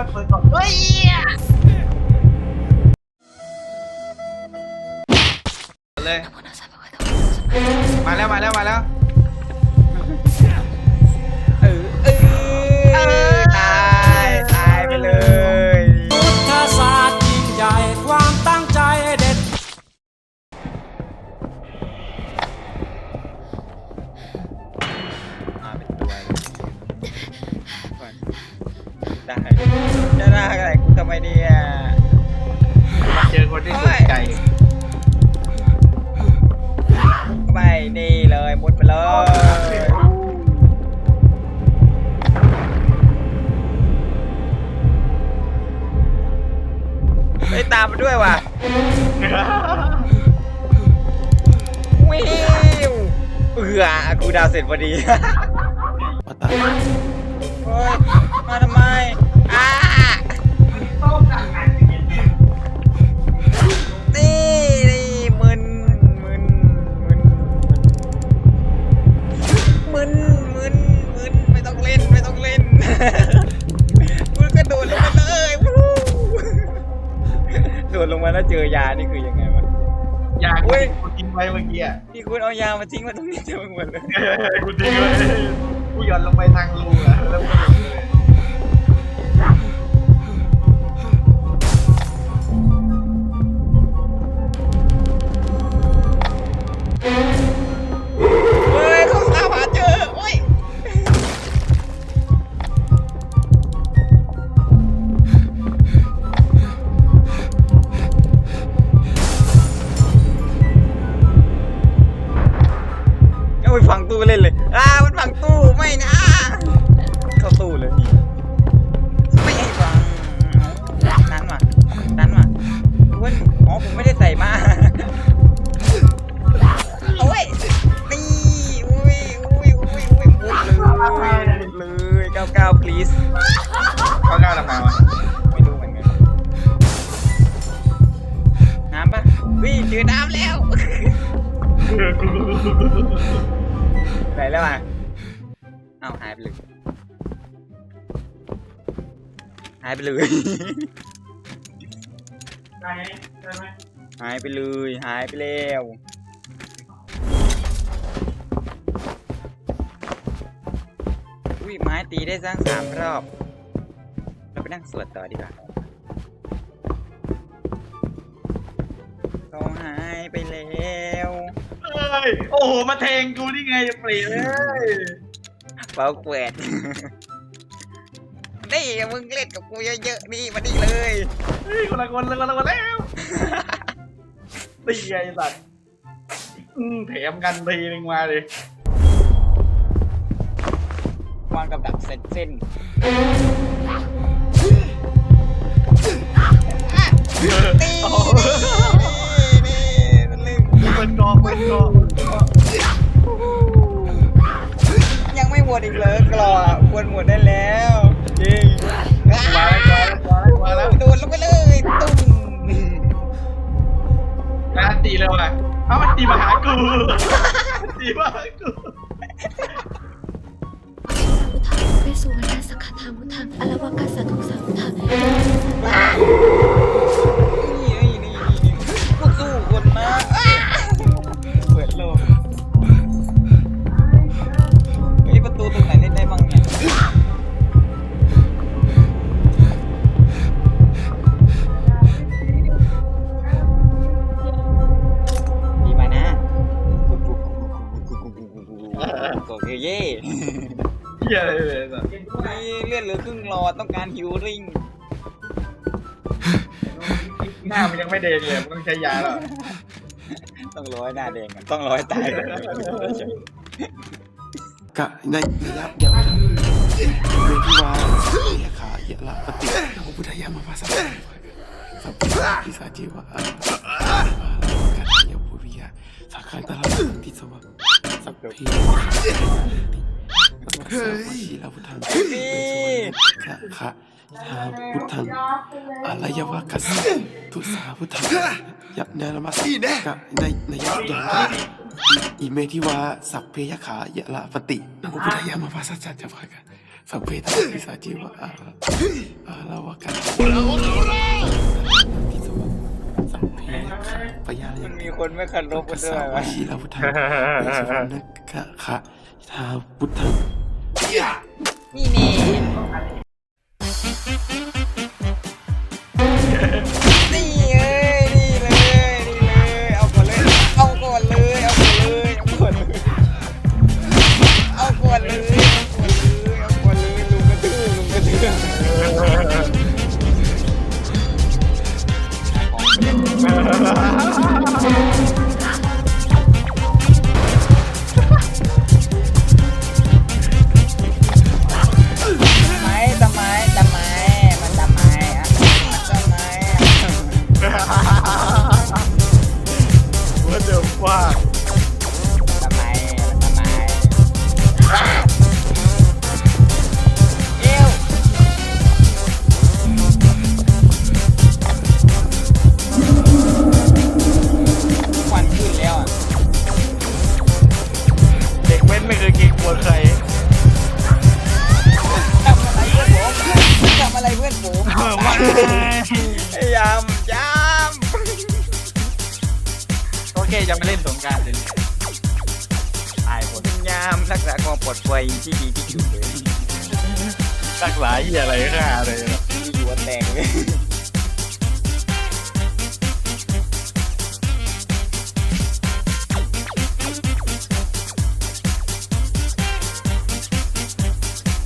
มันเปิดก่อนเฮ้ยลย มาแล้วมาแล้วมาแล้ว ไรกูทำไมเนี่ยมาเจอคนที่ถูกใจไม่นี่เลยมุดไปเลยไม่ตามมาด้วยว่ะวิวเอือกูดาวเสร็จพอดีเฮ้ยมาทำไม ยานี่คือยังไงวะ อยากอุ๊ยกูกินไว้เมื่อกี้อะพี่คุณเอายามาทิ้งมาตรงนี้เต็มไปหมดเลย กูทิ้งไว้กูหย่อนลงไปทางรูอะแล้วกู ก้าเก้า please เขาก้าวทำไมวะไม่รู้เหมือนกันน้ำปะวิ่งเจอน้ำแล้วไหนแล้วอะเอ้าหายไปเลยหายไปเลยได้ได้ไหมหายไปเลยหายไปแล้ว อุ้ยไม้ตีได้สร้างสามรอบ เราไปนั่งสวดต่อดีกว่าเขาหายไปแล้วเอ้ยโอ้โห มาแทงกูนี่ไงเปรีเลย เป่าแกวดนี่มึงเล่นกับกูเยอะๆนี่มานี่เลย เฮ้ยคนละคนละคนละคนแล้วตีไงไอ้สัตว์อืมแถมกันทีนึงมาเลยวางกับดักเส้นเส้นนี่โอ้นี่นี่นี่เป็นกองเป็นกองยังไม่หมดอีกเลยกรอควรหมดได้แล้วจริงมาแล้วมาแล้วโดนลงไปเลยตุ้มมาตีเลยว่ะเอามันตีมาหากูตีมาหากู สุวรรณสักขทามุทังอลวกัสสทุสังทังนี่นี่นี่พวกสู้คนนะอ้าเปิดโลกเฮ้ประตูตรงไหนเล่นได้บ้างเนี่ยดีมานะโอเคเย่ เฮียอะไรเลยสัตว์นี่เลือดเหลือครึ่งหลอดต้องการฮิวริ่งหน้ามันยังไม่เดงเลยมันต้องใช้ยาแล้วต้องร้อยหน้าแดงก่อนต้องร้อยตายก่อนกะในระยะยาวเมทิวาเยขายะละปฏิโอพุทธายามาภาษาสัพพิพิสาจิวะอากัตยปุริยะสักขันตะลังทิสวะสัพเพ เฮ้ยชีลาพุทธังกะขะทาพุทธังอะไรยวะกัสทุสาพุทธังยับเนรมัสกะในในยะยาวอิเมทิวาสัพเพยขายะละปฏิโอพุทธายามาภาษาจันทวะกันสัพเพทาพิสาจิวะอาอาลาวะกันที่สุดสัมเพปยามันมีคคนไม่เคารพกักัสนด้สะวยวะวะชีลาพุทธังเอสวรรณกะขะทาพุทธัง นี่นี่นี่ ว่าเดี๋ยวว่าตะไม้มันตะไม้เอวควันขึ้นแล้วอะเด็กเว้นไม่เคยเกรงกลัวใครทำอะไรเพื่อนผมทำอะไรเพื่อนผมมาพยายามยาม เคจะไปเล่นสงกรารเลยตายหมดยามรักษาความปลอดภัยที่ดีที่สุดเลยรักษาเหี้ยอะไรฆ่าเลยที่หัวแตกเลย